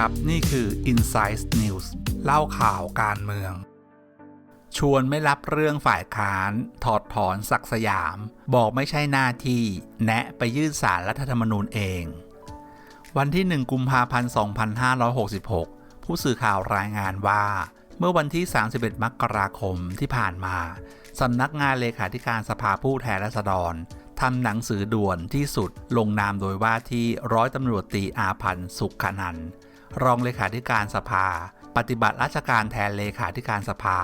ครับ นี่คือ Insight News เล่าข่าวการเมือง ชวนไม่รับเรื่องฝ่ายค้าน ถอดถอนศักสยาม บอกไม่ใช่หน้าที่ แนะไปยื่นสารรัฐธรรมนูญเอง วันที่ 1 กุมภาพันธ์ 2566 ผู้สื่อข่าวรายงานว่า เมื่อวันที่ 31 มกราคมที่ผ่านมาสำนักงานเลขาธิการสภาผู้แทนราษฎรทำหนังสือด่วนที่สุดลงนามโดยว่าที่ร้อยตำรวจตรีอาพันธ์สุขนันท์ รองเลขาธิการสภา ปฏิบัติราชการแทนเลขาธิการสภา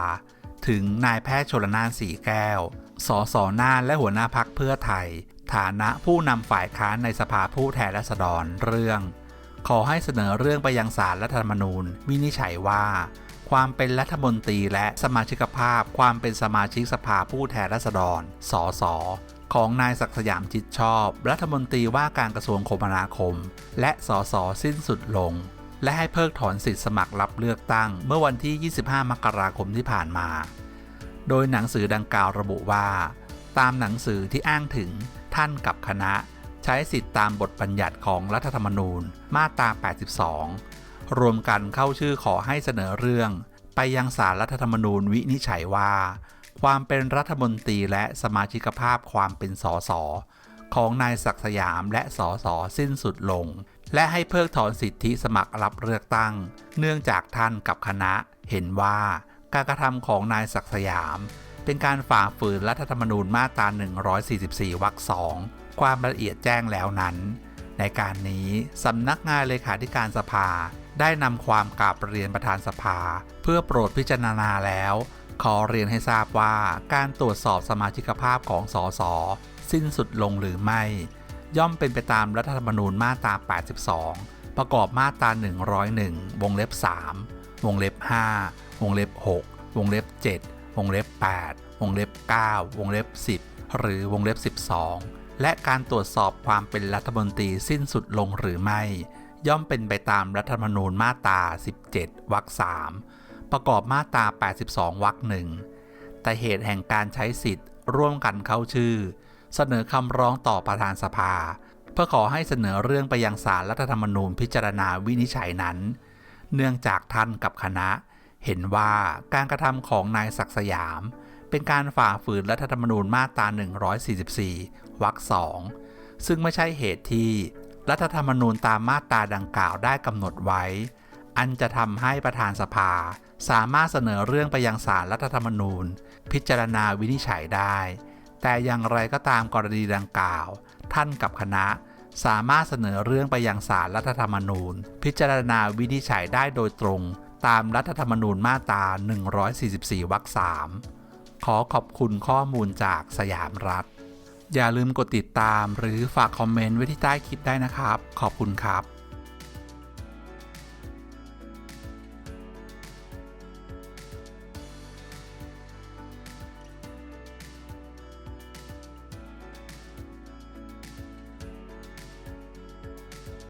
ถึงนายแพทย์ชลนานสีแก้ว สสน่านและหัวหน้าพักเพื่อไทย ฐานะผู้นำฝ่ายค้านในสภาผู้แทนราษฎรเรื่อง ขอให้เสนอเรื่องไปยังศาลรัฐธรรมนูญ วินิจฉัยว่า ความเป็นรัฐมนตรีและสมาชิกภาพ ความเป็นสมาชิกสภาผู้แทนราษฎร สสของนายศักสยามจิตชอบ รัฐมนตรีว่าการกระทรวงคมนาคม และสสสิ้นสุดลง และให้เพิกถอนสิทธิสมัครรับเลือกตั้ง เมื่อวันที่ 25 มกราคมที่ผ่านมา โดยหนังสือดังกล่าวระบุว่า ตามหนังสือที่อ้างถึงท่านกับคณะ ใช้สิทธิตามบทบัญญัติของรัฐธรรมนูญ มาตรา 82 รวมกันเข้าชื่อขอให้เสนอเรื่อง ไปยังสารรัฐธรรมนูญวินิจฉัยว่า ความเป็นรัฐมนตรีและสมาชิกภาพความเป็นสสของนายศักดิ์สยามและสสสิ้นสุดลง และให้เพิกถอนสิทธิสมัครรับเลือกตั้ง เนื่องจากท่านกับคณะเห็นว่าการกระทำของนายศักสยาม เป็นการฝ่าฝืนรัฐธรรมนูญมาตรา 144 วรรคสองความละเอียดแจ้งแล้วนั้น ในการนี้สำนักงานเลขาธิการสภาได้นำความกราบเรียนประธานสภา เพื่อโปรดพิจารณาแล้ว ขอเรียนให้ทราบว่าการตรวจสอบสมาชิกภาพของสสสิ้นสุดลงหรือไม่ ย่อมเป็นไปตามรัฐธรรมนูญมาตรา 82 ประกอบมาตรา 101 วงเล็บ 3 วงเล็บ 5 วงเล็บ 6 วงเล็บ 7 วงเล็บ 8 วงเล็บ 9 วงเล็บ 10 หรือวงเล็บ 12 และการตรวจสอบความเป็นรัฐมนตรีสิ้นสุดลงหรือไม่ ย่อมเป็นไปตามรัฐธรรมนูญมาตรา 17 วรรค 3 ประกอบมาตรา 82 วรรคหนึ่งแต่เหตุแห่งการใช้สิทธิ์ร่วมกันเข้าชื่อ เสนอคำร้องต่อประธานสภา เพื่อขอให้เสนอเรื่องไปยังศาลรัฐธรรมนูญพิจารณาวินิจฉัยนั้น เนื่องจากท่านกับคณะ เห็นว่าการกระทำของนายศักสยาม เป็นการฝ่าฝืนรัฐธรรมนูญมาตรา 144 วรรคสองซึ่งไม่ใช่เหตุที่รัฐธรรมนูญตามมาตราดังกล่าวได้กำหนดไว้ อันจะทำให้ประธานสภา สามารถเสนอเรื่องไปยังศาลรัฐธรรมนูญ พิจารณาวินิจฉัยได้ แต่อย่างไรก็ตามกรณีดังกล่าว ท่านกับคณะ สามารถเสนอเรื่องไปยังศาลรัฐธรรมนูญ พิจารณาวินิจฉัยได้โดยตรง ตามรัฐธรรมนูญมาตรา 144 วรรค 3 ขอขอบคุณข้อมูลจากสยามรัฐ อย่าลืมกดติดตามหรือฝากคอมเมนต์ไว้ที่ใต้คลิปได้นะครับ ขอบคุณครับ